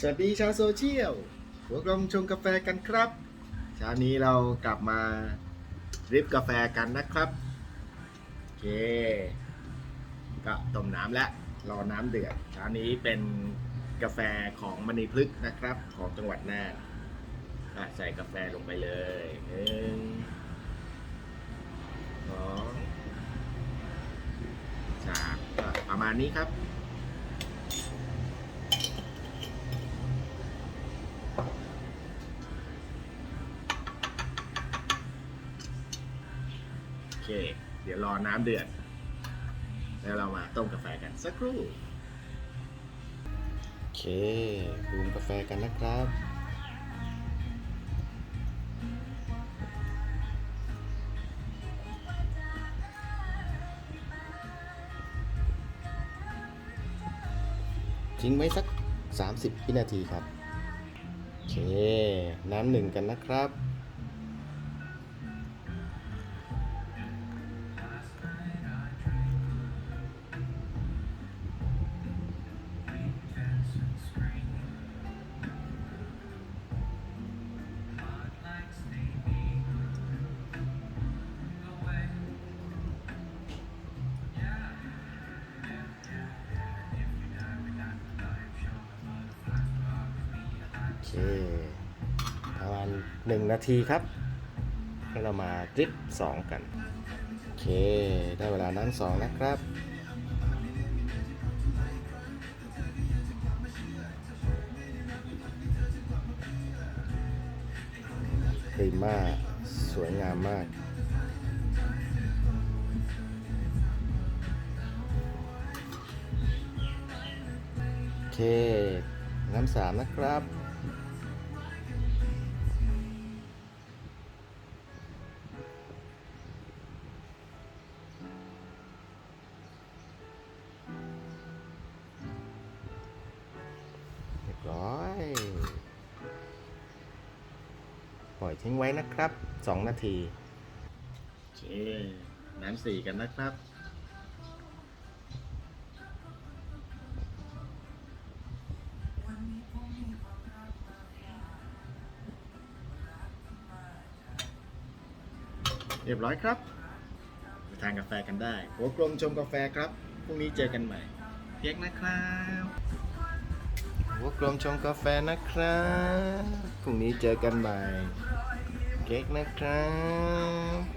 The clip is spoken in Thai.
สวัสดีชาวโซเชียล หัวกลมชงกาแฟกันครับเช้านี้เรากลับมาริฟกาแฟกันนะครับโอเคก็ต้มน้ำแล้วรอน้ำเดือดเช้านี้เป็นกาแฟของมณีพฤกษ์นะครับ ของจังหวัดน่านอะใส่กาแฟลงไปเลยหนึ่งสองสามก็ประมาณนี้ครับ เค เดี๋ยวรอน้ำเดือด แล้วเรามาต้มกาแฟกันสักครู่ โอเคปรุงกาแฟกันนะครับ ทิ้งไว้สัก 30วินาทีครับ โอเค น้ำหนึ่งกันนะครับ เคประมาณหนึ่งนาทีครับให้เรามาดริปสองกัน โอเค ได้เวลาน้ำสองนะครับพรีม่าสวยงามมากโอเคน้ำสามนะครับ บร้อย ปล่อยทิ้งไว้นะครับ 2 นาทีโอเคน้ำสีกันนะครับเรียบร้อยครับไปทานกาแฟกันได้ หัวกลมชมกาแฟครับ พรุ่งนี้เจอกันใหม่ เพียกนะครับ หัวกลมชงกาแฟนะครับพรุ่งนี้เจอกันใหม่เก๊กนะครับ